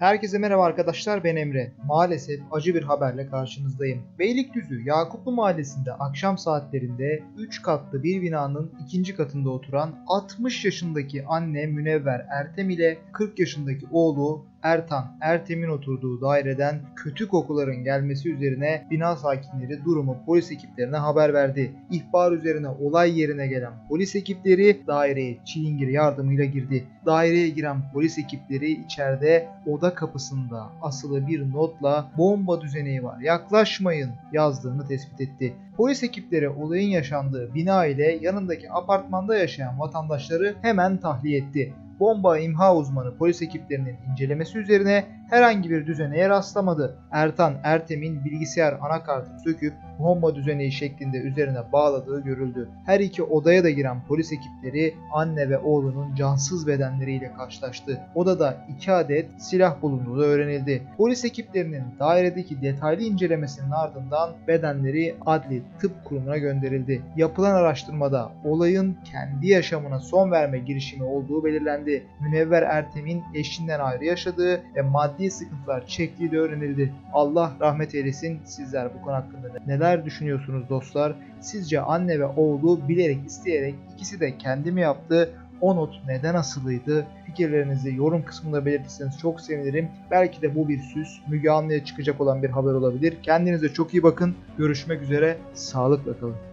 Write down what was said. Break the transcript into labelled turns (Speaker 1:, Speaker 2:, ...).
Speaker 1: Herkese merhaba arkadaşlar ben Emre. Maalesef acı bir haberle karşınızdayım. Beylikdüzü Yakuplu Mahallesi'nde akşam saatlerinde 3 katlı bir binanın ikinci katında oturan 60 yaşındaki anne Münevver Ertem ile 40 yaşındaki oğlu Ertan Ertem'in oturduğu daireden kötü kokuların gelmesi üzerine bina sakinleri durumu polis ekiplerine haber verdi. İhbar üzerine olay yerine gelen polis ekipleri daireye çilingir yardımıyla girdi. Daireye giren polis ekipleri içeride oda kapısında asılı bir notla bomba düzeneği var yaklaşmayın yazdığını tespit etti. Polis ekipleri olayın yaşandığı bina ile yanındaki apartmanda yaşayan vatandaşları hemen tahliye etti bomba imha uzmanı polis ekiplerinin incelemesi üzerine herhangi bir düzeneye rastlamadı. Ertan Ertem'in bilgisayar anakartını söküp bomba düzeneği şeklinde üzerine bağladığı görüldü. Her iki odaya da giren polis ekipleri anne ve oğlunun cansız bedenleriyle karşılaştı. Odada iki adet silah bulunduğu öğrenildi. Polis ekiplerinin dairedeki detaylı incelemesinin ardından bedenleri adli tıp kurumuna gönderildi. Yapılan araştırmada olayın kendi yaşamına son verme girişimi olduğu belirlendi. Münevver Ertem'in eşinden ayrı yaşadığı ve maddi sıkıntılar çektiği de öğrenildi. Allah rahmet eylesin. Sizler bu konu hakkında neler düşünüyorsunuz dostlar? Sizce anne ve oğlu bilerek isteyerek ikisi de kendi mi yaptı? O not neden asılıydı? Fikirlerinizi yorum kısmında belirtirseniz çok sevinirim. Belki de bu bir süs, Müge Anlı'ya çıkacak olan bir haber olabilir. Kendinize çok iyi bakın. Görüşmek üzere. Sağlıkla kalın.